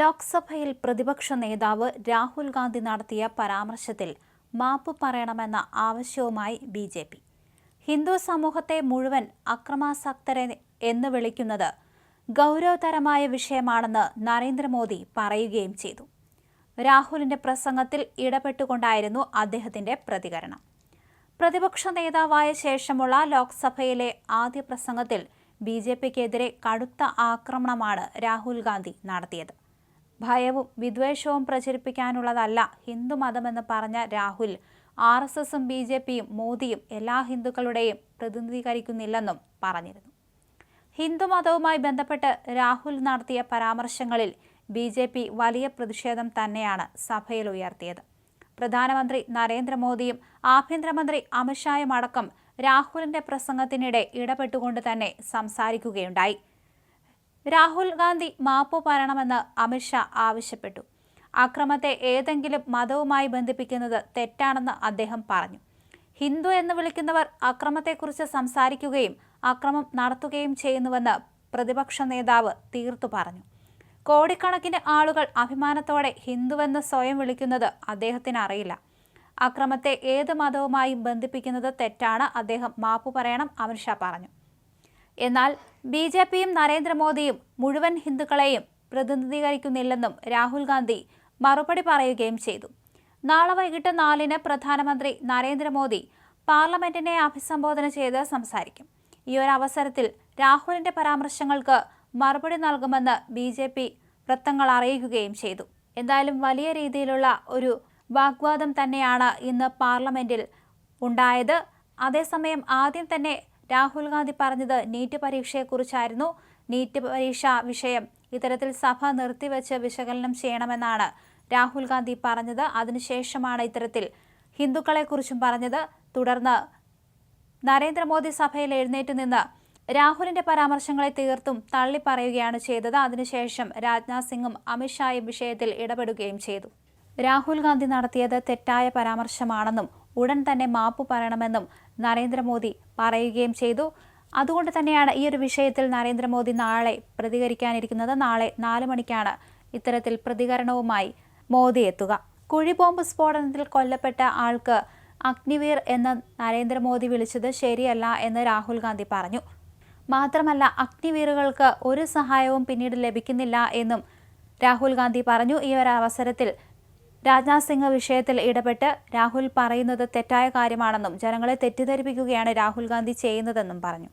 ലോക്സഭയിൽ പ്രതിപക്ഷ നേതാവ് രാഹുൽ ഗാന്ധി നടത്തിയ പരാമർശത്തിൽ മാപ്പ് പറയണമെന്ന ആവശ്യവുമായി ബി ജെ പി. ഹിന്ദു സമൂഹത്തെ മുഴുവൻ അക്രമാസക്തരെ എന്ന് വിളിക്കുന്നത് ഗൗരവതരമായ വിഷയമാണെന്ന് നരേന്ദ്രമോദി പറയുകയും ചെയ്തു. രാഹുലിന്റെ പ്രസംഗത്തിൽ ഇടപെട്ടുകൊണ്ടായിരുന്നു അദ്ദേഹത്തിന്റെ പ്രതികരണം. പ്രതിപക്ഷ നേതാവായ ശേഷമുള്ള ലോക്സഭയിലെ ആദ്യ പ്രസംഗത്തിൽ ബി ജെ പിക്കെതിരെ കടുത്ത ആക്രമണമാണ് രാഹുൽ ഗാന്ധി നടത്തിയത്. ഭയവും വിദ്വേഷവും പ്രചരിപ്പിക്കാനുള്ളതല്ല ഹിന്ദുമതമെന്ന് പറഞ്ഞ രാഹുൽ. ആർ എസ് എസും ബി ജെ പിയും മോദിയും എല്ലാ ഹിന്ദുക്കളുടെയും പ്രതിനിധീകരിക്കുന്നില്ലെന്നും പറഞ്ഞിരുന്നു. ഹിന്ദുമതവുമായി ബന്ധപ്പെട്ട് രാഹുൽ നടത്തിയ പരാമർശങ്ങളിൽ ബി ജെ പി വലിയ പ്രതിഷേധം തന്നെയാണ് സഭയിൽ ഉയർത്തിയത്. പ്രധാനമന്ത്രി നരേന്ദ്രമോദിയും ആഭ്യന്തരമന്ത്രി അമിത്ഷായും അടക്കം രാഹുലിന്റെ പ്രസംഗത്തിനിടെ ഇടപെട്ടുകൊണ്ട് തന്നെ സംസാരിക്കുകയുണ്ടായി. രാഹുൽ ഗാന്ധി മാപ്പ് പറയണമെന്ന് അമിത്ഷാ ആവശ്യപ്പെട്ടു. അക്രമത്തെ ഏതെങ്കിലും മതവുമായി ബന്ധിപ്പിക്കുന്നത് തെറ്റാണെന്ന് അദ്ദേഹം പറഞ്ഞു. ഹിന്ദു എന്ന് വിളിക്കുന്നവർ അക്രമത്തെക്കുറിച്ച് സംസാരിക്കുകയും അക്രമം നടത്തുകയും ചെയ്യുന്നുവെന്ന് പ്രതിപക്ഷ നേതാവ് തീർത്തു പറഞ്ഞു. കോടിക്കണക്കിന് ആളുകൾ അഭിമാനത്തോടെ ഹിന്ദുവെന്ന് സ്വയം വിളിക്കുന്നത് അദ്ദേഹത്തിന് അറിയില്ല. അക്രമത്തെ ഏത് മതവുമായും ബന്ധിപ്പിക്കുന്നത് തെറ്റാണ് അദ്ദേഹം മാപ്പു പറയണം അമിത്ഷാ പറഞ്ഞു. എന്നാൽ ബി ജെ പിയും നരേന്ദ്രമോദിയും മുഴുവൻ ഹിന്ദുക്കളെയും പ്രതിനിധീകരിക്കുന്നില്ലെന്നും രാഹുൽ ഗാന്ധി മറുപടി പറയുകയും ചെയ്തു. നാളെ വൈകിട്ട് നാലിന് പ്രധാനമന്ത്രി നരേന്ദ്രമോദി പാർലമെന്റിനെ അഭിസംബോധന ചെയ്ത് സംസാരിക്കും. ഈ ഒരു അവസരത്തിൽ രാഹുലിന്റെ പരാമർശങ്ങൾക്ക് മറുപടി നൽകുമെന്ന് ബി ജെ പി വൃത്തങ്ങൾ അറിയിക്കുകയും ചെയ്തു. എന്തായാലും വലിയ രീതിയിലുള്ള ഒരു വാഗ്വാദം തന്നെയാണ് ഇന്ന് പാർലമെന്റിൽ ഉണ്ടായത്. അതേസമയം ആദ്യം തന്നെ രാഹുൽ ഗാന്ധി പറഞ്ഞത് നീറ്റ് പരീക്ഷയെക്കുറിച്ചായിരുന്നു. നീറ്റ് പരീക്ഷ വിഷയം ഇത്തരത്തിൽ സഭ നിർത്തിവെച്ച് വിശകലനം ചെയ്യണമെന്നാണ് രാഹുൽ ഗാന്ധി പറഞ്ഞത്. അതിനുശേഷമാണ് ഇത്തരത്തിൽ ഹിന്ദുക്കളെക്കുറിച്ചും പറഞ്ഞത്. തുടർന്ന് നരേന്ദ്രമോദി സഭയിൽ എഴുന്നേറ്റ് നിന്ന് രാഹുലിന്റെ പരാമർശങ്ങളെ തീർത്തും തള്ളിപ്പറയുകയാണ് ചെയ്തത്. അതിനുശേഷം രാജ്നാഥ് സിംഗും അമിത്ഷായും വിഷയത്തിൽ ഇടപെടുകയും ചെയ്തു. രാഹുൽ ഗാന്ധി നടത്തിയത് തെറ്റായ പരാമർശമാണെന്നും ഉടൻ തന്നെ മാപ്പ് പറയണമെന്നും നരേന്ദ്രമോദി പറയുകയും ചെയ്തു. അതുകൊണ്ട് തന്നെയാണ് ഈ ഒരു വിഷയത്തിൽ നരേന്ദ്രമോദി നാളെ പ്രതികരിക്കാനിരിക്കുന്നത്. നാളെ നാല് മണിക്കാണ് ഇത്തരത്തിൽ പ്രതികരണവുമായി മോദി എത്തുക. കുഴിബോംബ് സ്ഫോടനത്തിൽ കൊല്ലപ്പെട്ട ആൾക്ക് അഗ്നിവീർ എന്ന് നരേന്ദ്രമോദി വിളിച്ചത് ശരിയല്ല എന്ന് രാഹുൽ ഗാന്ധി പറഞ്ഞു. മാത്രമല്ല അഗ്നിവീറുകൾക്ക് ഒരു സഹായവും പിന്നീട് ലഭിക്കുന്നില്ല എന്നും രാഹുൽ ഗാന്ധി പറഞ്ഞു. ഈ ഒരു അവസരത്തിൽ രാജ്നാഥ് സിംഗ് വിഷയത്തിൽ ഇടപെട്ട് രാഹുൽ പറയുന്നത് തെറ്റായ കാര്യമാണെന്നും ജനങ്ങളെ തെറ്റിദ്ധരിപ്പിക്കുകയാണ് രാഹുൽ ഗാന്ധി ചെയ്യുന്നതെന്നും പറഞ്ഞു.